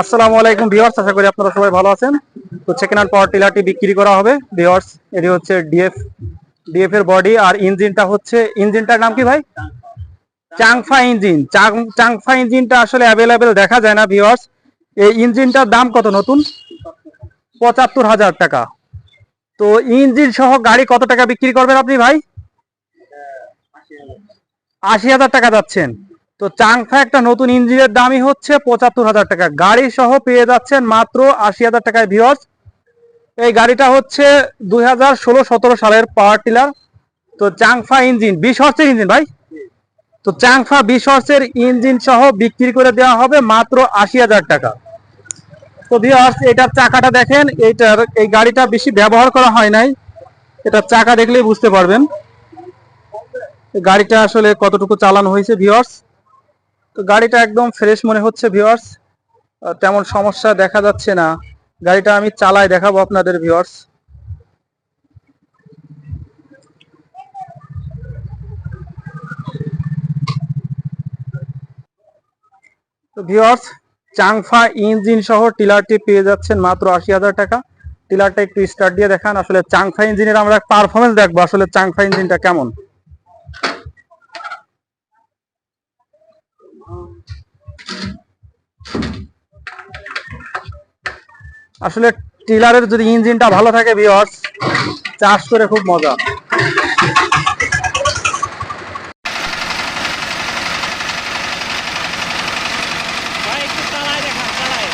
আসসালামু আলাইকুম ভিউয়ার্স, আশা করি আপনারা সবাই ভালো আছেন। তো সেকেন্ড পাওয়ার টিলারটি বিক্রি করা হবে। ভিউয়ার্স, এটি হচ্ছে ডিএফ ডিএফ এর বডি আর ইঞ্জিনটা হচ্ছে, ইঞ্জিনটার নাম কি ভাই? চাংফা ইঞ্জিন। চাংফা ইঞ্জিনটা আসলে অ্যাভেলেবেল দেখা যায় না ভিউয়ার্স। এই ইঞ্জিনটার দাম কত নতুন? পঁচাত্তর হাজার টাকা। তো ইঞ্জিন সহ গাড়ি কত টাকা বিক্রি করবেন আপনি ভাই? আশি হাজার টাকা যাচ্ছেন। তো চাংফা একটা নতুন ইঞ্জিনের দামই হচ্ছে পঁচাত্তর হাজার টাকা। গাড়ি সহ পেয়ে যাচ্ছেন মাত্র আশি হাজার টাকায় ভিওর্স এই গাড়িটা হচ্ছে দুই হাজার ষোলো সতেরো সালের পাওয়ার টিলার তো চাংফা ইঞ্জিন, বিশ হর্সের ইঞ্জিন ভাই? তো চাংফা বিশ হর্সের ইঞ্জিন সহ বিক্রি করে দেওয়া হবে মাত্র আশি হাজার টাকা। তো ভিওর্স এটার চাকাটা দেখেন, এইটার, এই গাড়িটা বেশি ব্যবহার করা হয় নাই। এটার চাকা দেখলেই বুঝতে পারবেন। গাড়িটা আসলে কতটুকু চালানো হয়েছে ভিওর্স তো গাড়িটা একদম ফ্রেশ মনে হচ্ছে ভিওর্স তেমন সমস্যা দেখা যাচ্ছে না। গাড়িটা আমি চালাই দেখাবো আপনাদের ভিওর্স তো ভিওর্স চাংফা ইঞ্জিন সহ টিলারটি পেয়ে যাচ্ছেন মাত্র আশি হাজার টাকা। টিলারটা একটু স্টার্ট দিয়ে দেখান। আসলে চাংফা ইঞ্জিনের আমরা পারফরমেন্স দেখব। আসলে চাংফা ইঞ্জিনটা কেমন? আসলে টিলারের যদি ইঞ্জিনটা ভালো থাকে ভিওর্স চাষ করে খুব মজা ভাই একটু চালায় দেখান চালায়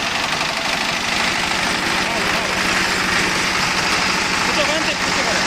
দুটো করেন তো একটু করেন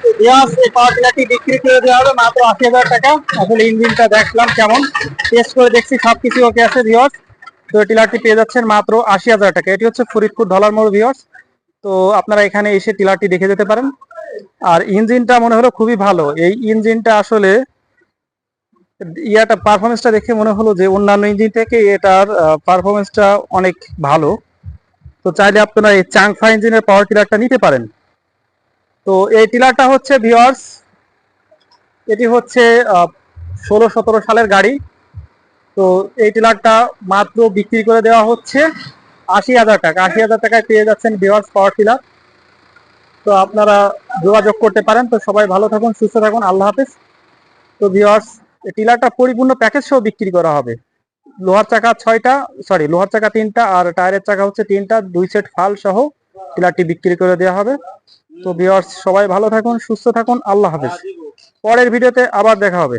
পাওয়ার টিলারটি বিক্রি করে দেওয়া মাত্র আশি হাজার টাকা। আসলে ইঞ্জিনটা দেখলাম কেমন। করে দেখছি সবকিছু আছে তো টিলারটি পেয়ে যাচ্ছেন মাত্র আশি হাজার টাকা। এটি হচ্ছে ফরিদপুর মোড় তো আপনারা এখানে এসে টিলারটি দেখে যেতে পারেন। আর ইঞ্জিনটা মনে হলো খুবই ভালো। এই ইঞ্জিনটা আসলে ইয়াটা পারফরমেন্সটা দেখে মনে হলো যে অন্যান্য ইঞ্জিন থেকে এটার পারফরমেন্সটা অনেক ভালো। তো চাইলে আপনারা এই চাংফা ইঞ্জিনের পাওয়ার টিলারটা নিতে পারেন। তো এই টিলারটা হচ্ছে ভিওর্স এটি হচ্ছে ষোলো সতেরো সালের গাড়ি। তো এই টিলারটা মাত্র বিক্রি করে দেওয়া হচ্ছে আশি হাজার টাকা। আশি হাজার টাকায় পেয়ে যাচ্ছেন ভিওর্স পাওয়ার টিলার। তো আপনারা যোগাযোগ করতে পারেন। তো সবাই ভালো থাকুন, সুস্থ থাকুন। আল্লাহ হাফেজ। তো ভিওর্স এই টিলারটা পরিপূর্ণ প্যাকেজ সহ বিক্রি করা হবে। লোহার চাকা ছয়টা, সরি, লোহার চাকা তিনটা আর টায়ারের চাকা হচ্ছে তিনটা। দুই সেট ফাল সহ টিলারটি বিক্রি করে দেওয়া হবে। তো ভিউয়ার্স সবাই ভালো থাকুন সুস্থ থাকুন আল্লাহ হাফেজ। পরের ভিডিওতে আবার দেখা হবে।